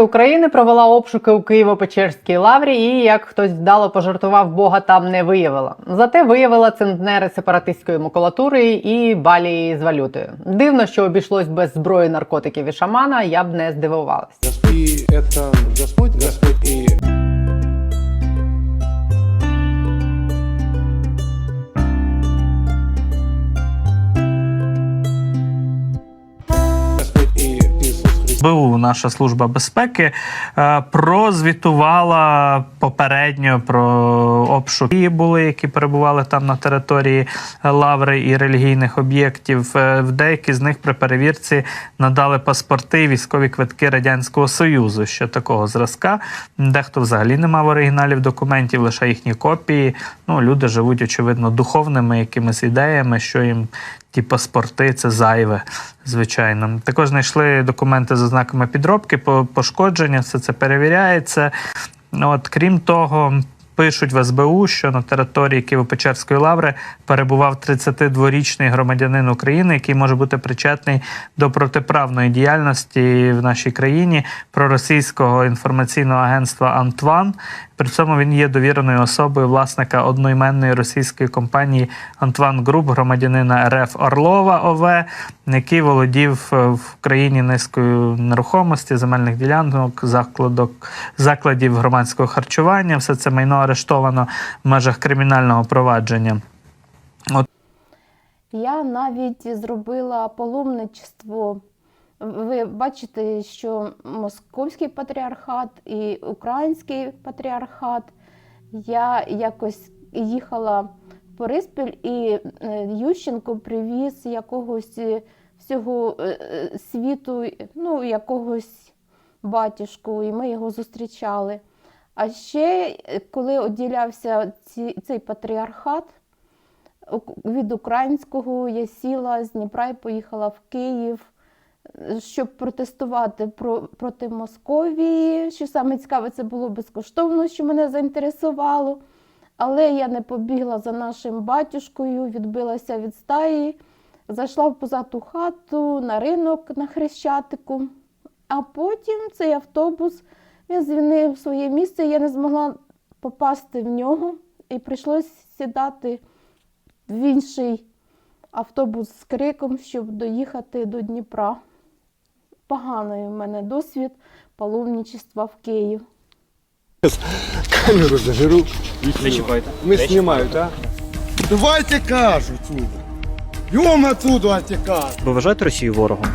України провела обшуки у Києво-Печерській лаврі і, як хтось вдало пожартував, Бога там не виявила. Зате виявила центнери сепаратистської макулатури і балії з валютою. Дивно, що обійшлось без зброї наркотиків і шамана, я б не здивувалась. Господь, це Господь, Господь и СБУ, наша служба безпеки, е, прозвітувала попередньо про обшуки були, які перебували там на території лаври і релігійних об'єктів. Е, В деякі з них при перевірці надали паспорти, військові квитки радянського союзу. Що такого зразка. Дехто взагалі не мав оригіналів документів, лише їхні копії. Ну люди живуть очевидно духовними якимись ідеями, що їм ті паспорти це зайве, звичайно. Також знайшли документи з ознаками підробки, по- пошкодження, все це перевіряється. От, крім того, пишуть в СБУ, що на території Києво-Печерської лаври перебував 32-річний громадянин України, який може бути причетний до протиправної діяльності в нашій країні проросійського інформаційного агентства Антван. При цьому він є довіреною особою власника одноіменної російської компанії Антван Груп, громадянина РФ Орлова ОВ, який володів е, в країні низкою нерухомості, земельних ділянок, закладок, закладів громадського харчування. Все це майно арештовано в межах кримінального провадження. От. Я навіть зробила паломничество. Ви бачите, що Московський патріархат і Український патріархат. Я якось їхала в Бориспіль, і е, Ющенко привіз якогось е, всього е, світу, ну, якогось батюшку, і ми його зустрічали. А ще, е, коли відділявся ці, цей патріархат, від українського я сіла з Дніпра і поїхала в Київ, е, щоб протестувати про, проти Московії. Що саме цікаве, це було безкоштовно, що мене заінтересувало. Але я не побігла за нашим батюшкою, відбилася від стаї, зайшла в позату хату на ринок на Хрещатику. А потім цей автобус він звільнив своє місце, я не змогла попасти в нього, і прийшлось сідати в інший автобус з криком, щоб доїхати до Дніпра. Поганий у мене досвід паломничества в Київ. Камеру зажиру. Не чіпайте. А? Давайте кажу отсюда. Йом отсюда, кажу. Ви вважаєте Росію ворогом?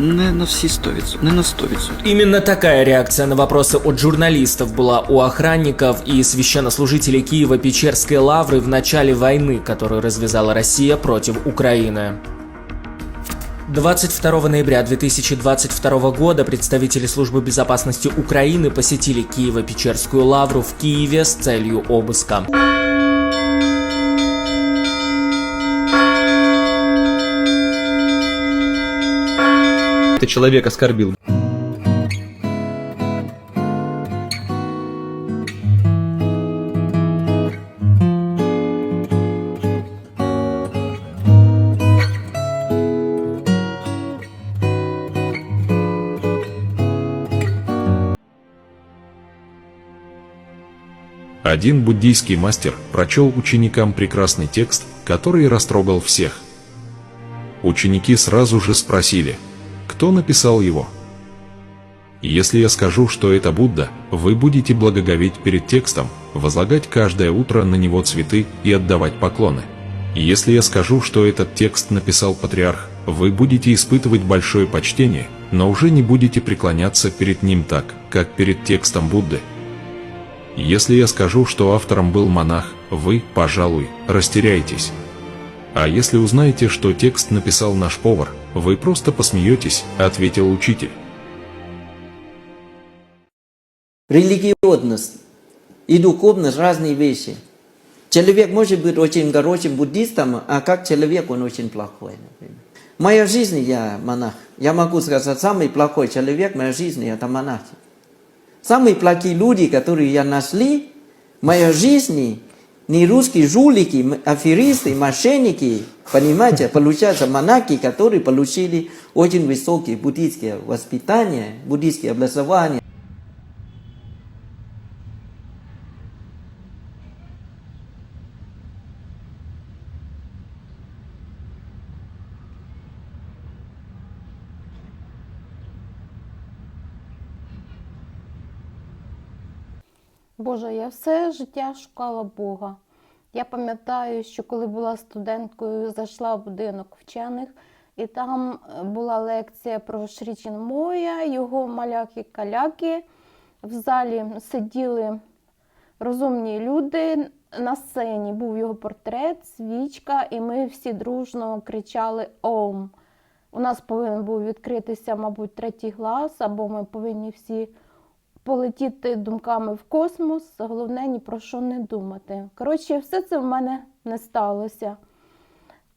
Не на всі 100%, не на 100%. Именно такая реакция на вопросы от журналистов была у охранников и священнослужителей Киева-Печерской лавры в начале войны, которую развязала Россия против Украины. 22 ноября 2022 года представители службы безопасности Украины посетили Киево-Печерскую лавру в Киеве с целью обыска. Ты человек оскорбил. Один буддийский мастер прочел ученикам прекрасный текст, который растрогал всех. Ученики сразу же спросили, кто написал его. Если я скажу, что это Будда, вы будете благоговеть перед текстом, возлагать каждое утро на него цветы и отдавать поклоны. Если я скажу, что этот текст написал патриарх, вы будете испытывать большое почтение, но уже не будете преклоняться перед ним так, как перед текстом Будды. Если я скажу, что автором был монах, вы, пожалуй, растеряетесь. А если узнаете, что текст написал наш повар, вы просто посмеетесь, ответил учитель. Религиозность и духовность разные вещи. Человек может быть очень хорошим буддистом, а как человек он очень плохой. Например. В моей жизни я монах. Я могу сказать, самый плохой человек в моей жизни это монахи. Самые плохие люди, которые я нашли в моей жизни, Не русские жулики, м- аферисты, мошенники, понимаете, получается монахи, которые получили очень высокие буддийские воспитания, буддийские образования. Боже, я все життя шукала Бога. Я пам'ятаю, що коли була студенткою, зайшла в будинок вчених, і там е, була лекція про Шрічін Моя, його маляки-каляки. В залі сиділи розумні люди. На сцені був його портрет, свічка, і ми всі дружно кричали Ом. У нас повинен був відкритися, мабуть, третій глас, або ми повинні всі полетіти думками в космос. Головне ні про що не думати. Коротше, все це в мене не сталося.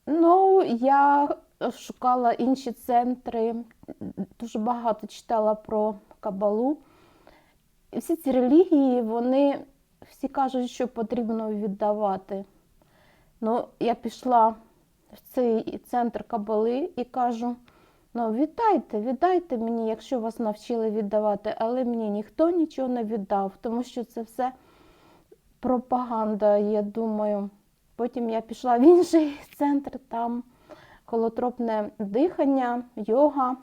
Ну, я шукала інші центри, дуже багато читала про Кабалу. І всі ці релігії, вони всі кажуть, що потрібно віддавати. Ну, я пішла в цей центр Кабали і кажу: ну, віддайте, віддайте мені, якщо вас навчили віддавати, але мені ніхто нічого не віддав, тому що це все пропаганда, я думаю. Потім я пішла в інший центр, там холотропне дихання, йога.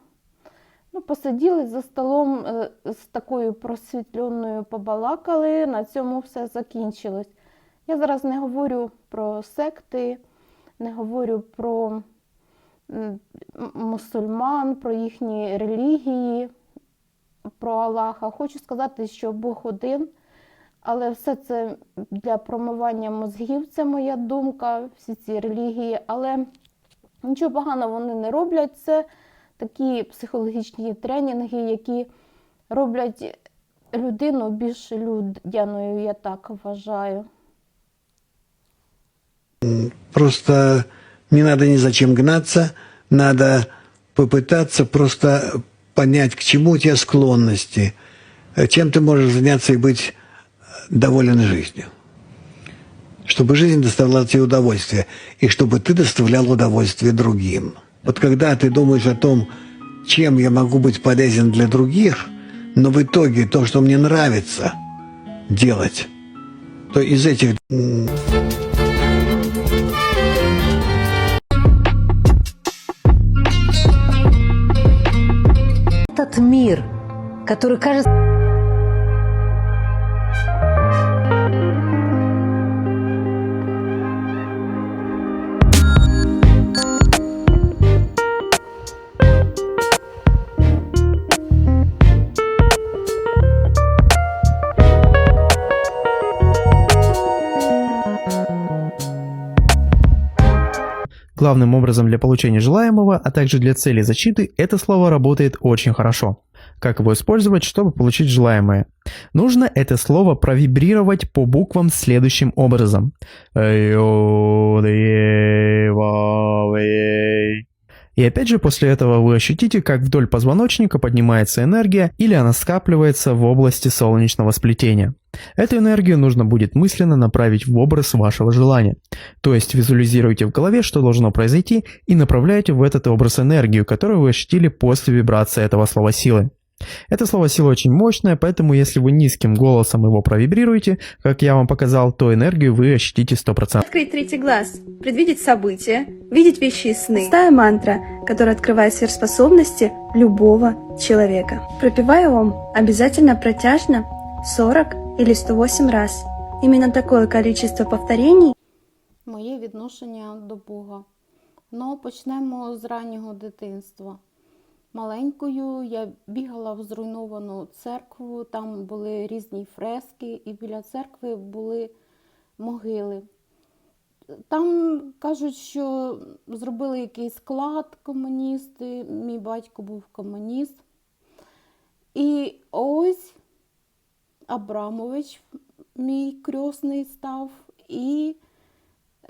Ну, посиділи за столом е, з такою просвітленою побалакали, на цьому все закінчилось. Я зараз не говорю про секти, не говорю про мусульман, про їхні релігії, про Аллаха. Хочу сказати, що Бог один, але все це для промивання мозгів, це моя думка, всі ці релігії. Але нічого поганого вони не роблять. Це такі психологічні тренінги, які роблять людину більш людяною, я так вважаю. Просто не надо ни зачем гнаться, надо попытаться просто понять, к чему у тебя склонности, э, чем ты можешь заняться и быть э, доволен жизнью. Чтобы жизнь доставляла тебе удовольствие, и чтобы ты доставлял удовольствие другим. Вот когда ты думаешь о том, чем я могу быть полезен для других, но в итоге то, что мне нравится делать, то из этих Мир, который кажется... Главным образом для получения желаемого, а также для цели защиты, это слово работает очень хорошо. Как его использовать, чтобы получить желаемое? Нужно это слово провибрировать по буквам следующим образом. И опять же после этого вы ощутите, как вдоль позвоночника поднимается энергия или она скапливается в области солнечного сплетения. Эту энергию нужно будет мысленно направить в образ вашего желания. То есть визуализируйте в голове, что должно произойти, и направляйте в этот образ энергию, которую вы ощутили после вибрации этого слова силы. Это слово сила очень мощное, поэтому если вы низким голосом его провибрируете, как я вам показал, то энергию вы ощутите 100%. Открыть третий глаз, предвидеть события, видеть вещи и сны. Простая мантра, которая открывает сверхспособности любого человека. Пропивая ом обязательно протяжно 40 или 108 раз. Именно такое количество повторений Моє відношення до Бога. Ну, почнемо з раннього дитинства. Маленькою я бігала в зруйновану церкву, там були різні фрески, і біля церкви були могили. Там кажуть, що зробили якийсь склад комуністи, мій батько був комуніст. І ось Абрамович, мій крьосний став, і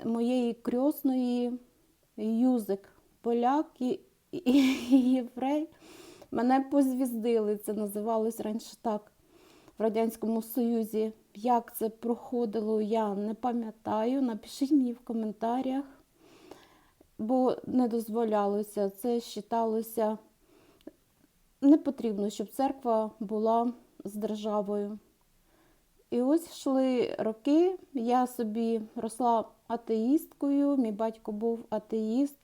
моєї крьосної Юзик, поляк і єврей. Мене позвіздили, це називалось раніше так. в Радянському Союзі. Як це проходило, я не пам'ятаю. Напишіть мені в коментарях, бо не дозволялося. Це вважалося не потрібно, щоб церква була з державою. І ось йшли роки, я собі росла атеїсткою, мій батько був атеїст.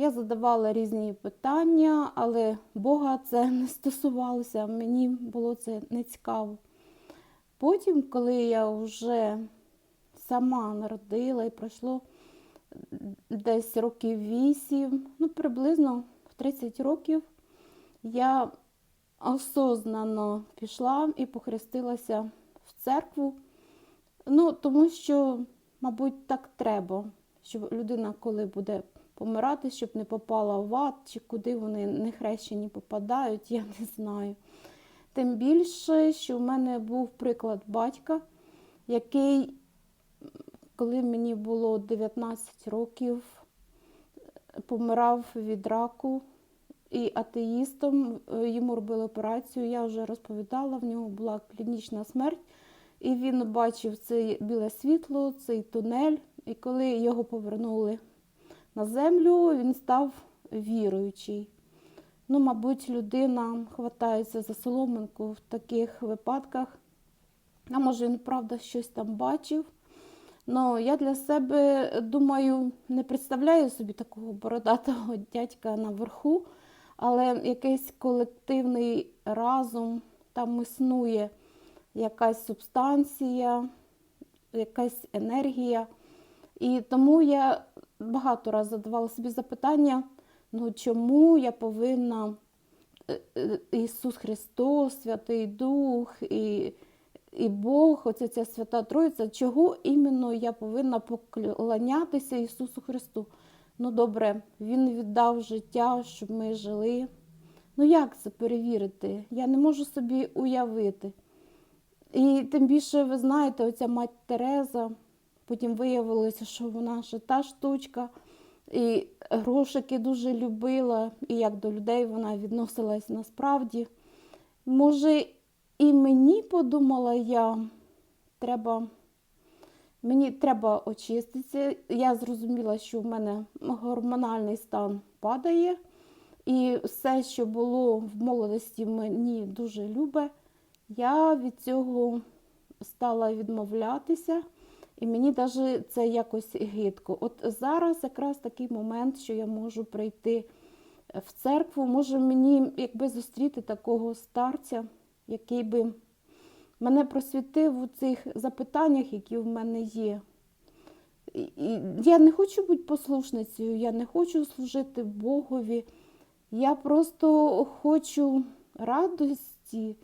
Я задавала різні питання, але Бога це не стосувалося, мені було це не цікаво. Потім, коли я вже сама народила і пройшло десь років вісім, ну приблизно в 30 років, я осознано пішла і похрестилася в церкву. Ну, тому що, мабуть, так треба, щоб людина, коли буде помирати, щоб не попала в ад, чи куди вони не хрещені попадають, я не знаю. Тим більше, що в мене був приклад батька, який, коли мені було 19 років, помирав від раку і атеїстом. Е, Йому робили операцію, я вже розповідала, в нього була клінічна смерть. І він бачив це біле світло, цей тунель. І коли його повернули на землю, він став віруючий. Ну, мабуть, людина хватається за соломинку в таких випадках. А може, він правда щось там бачив. Ну, я для себе думаю, не представляю собі такого бородатого дядька наверху, але якийсь колективний разум там існує якась субстанція, якась енергія. І тому я багато разів задавала собі запитання, ну чому я повинна е, е, Ісус Христос, Святий Дух і, і Бог, оця ця свята Троїця, чого іменно я повинна поклонятися Ісусу Христу? Ну добре, Він віддав життя, щоб ми жили. Ну як це перевірити? Я не можу собі уявити. І тим більше, ви знаєте, оця мать Тереза, потім виявилося, що вона ще та штучка, і грошики дуже любила, і як до людей вона відносилась насправді. Може, і мені подумала я, треба, мені треба очиститися. Я зрозуміла, що в мене гормональний стан падає, і все, що було в молодості, мені дуже любе. Я від цього стала відмовлятися, і мені навіть це якось гидко. От зараз якраз такий момент, що я можу прийти в церкву, може мені якби зустріти такого старця, який би мене просвітив у цих запитаннях, які в мене є. І- і Я не хочу бути послушницею, я не хочу служити Богові. Я просто хочу радості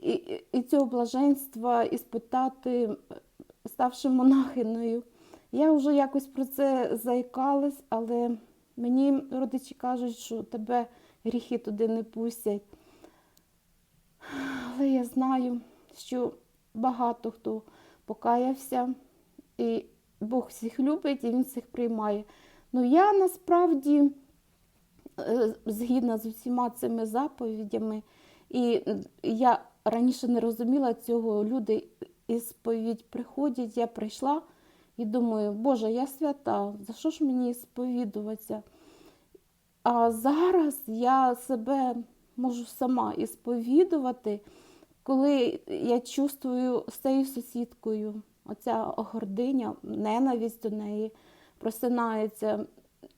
і, і- і цього блаженства іспитати, ставши монахиною. Я вже якось про це заїкалась, але мені родичі кажуть, що тебе гріхи туди не пустять. Але я знаю, що багато хто покаявся, і Бог всіх любить, і Він всіх приймає. Ну я насправді е, згідна з усіма цими заповідями, і я раніше не розуміла цього. Люди сповідь приходять, я прийшла і думаю, Боже, я свята, за що ж мені сповідуватися? А зараз я себе можу сама ісповідувати, коли я чувствую з цією сусідкою, оця гординя, ненависть до неї просинається.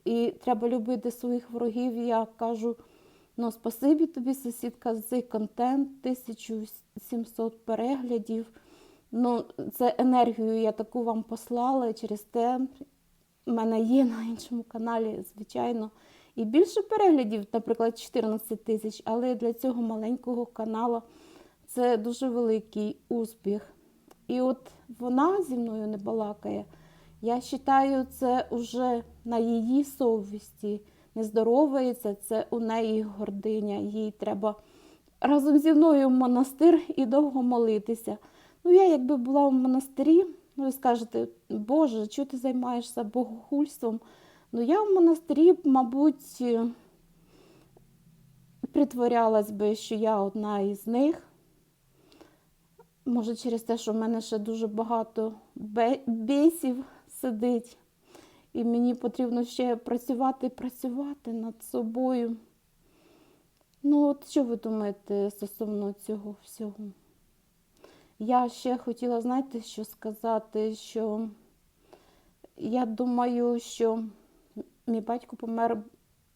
І треба любити своїх ворогів. Я кажу, ну спасибі тобі, сусідка, за цей контент, 1700 переглядів. Ну, це енергію я таку вам послала, через те в мене є на іншому каналі, звичайно. І більше переглядів, наприклад, 14 тисяч, але для цього маленького каналу це дуже великий успіх. І от вона зі мною не балакає. Я вважаю, це вже на її совісті не здоровається, це у неї гординя. Їй треба разом зі мною в монастир і довго молитися. Ну, я якби була в монастирі, ну, ви скажете, Боже, чого ти займаєшся богохульством? Ну, я в монастирі, мабуть, е, притворялась би, що я одна із них. Може, через те, що в мене ще дуже багато бе- бісів сидить, і мені потрібно ще працювати, працювати над собою. Ну, от що ви думаєте стосовно цього всього? Я ще хотіла, знаєте, що сказати, що я думаю, що мій батько помер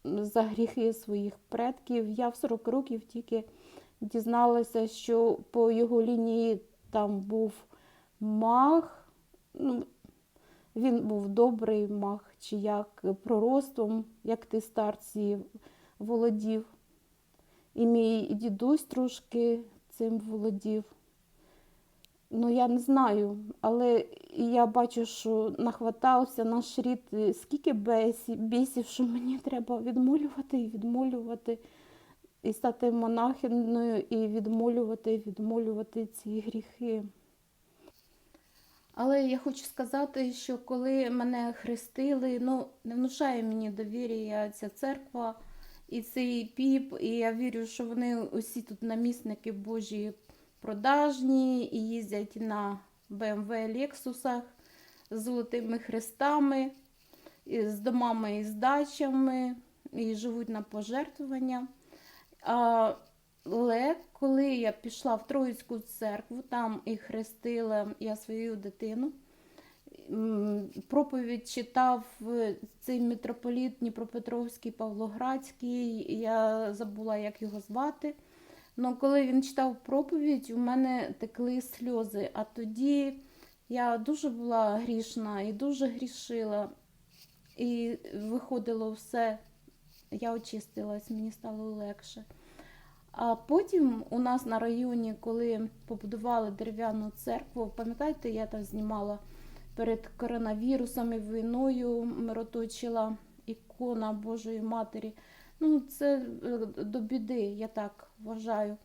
за гріхи своїх предків. Я в 40 років тільки дізналася, що по його лінії там був маг. Ну, він був добрий маг, чи як пророцтвом, як ти старці володів. І мій дідусь трошки цим володів. Ну, я не знаю, але я бачу, що нахватався наш рід е, скільки бесів, бісів, що мені треба відмолювати і відмолювати, і стати монахиною, і відмолювати, і відмолювати ці гріхи. Але я хочу сказати, що коли мене хрестили, ну не внушає мені довір'я ця церква і цей піп, і я вірю, що вони усі тут намісники Божі продажні і їздять на BMW Лексусах з золотими хрестами, з домами і з дачами, і живуть на пожертвування. Але коли я пішла в Троїцьку церкву, там і хрестила я свою дитину, проповідь читав е, цей митрополіт Дніпропетровський, Павлоградський, я забула, як його звати. Ну, коли він читав проповідь, у мене текли сльози. А тоді я дуже була грішна і дуже грішила. І виходило все, я очистилась, мені стало легше. А потім у нас на районі, коли побудували дерев'яну церкву, пам'ятаєте, я там знімала перед коронавірусом і війною, мироточила ікона Божої Матері. Ну, це е, до біди, я так вважаю.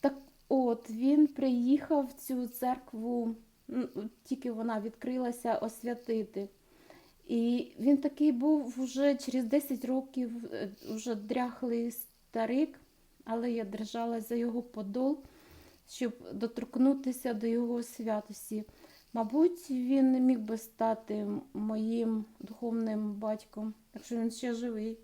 Так от, він приїхав в цю церкву, тільки вона відкрилася, освятити. І він такий був вже через 10 років, е, вже дряхлий старик, але я держалась за його подол, щоб доторкнутися до його святості. Мабуть, він не міг би стати моїм духовним батьком, якщо він ще живий.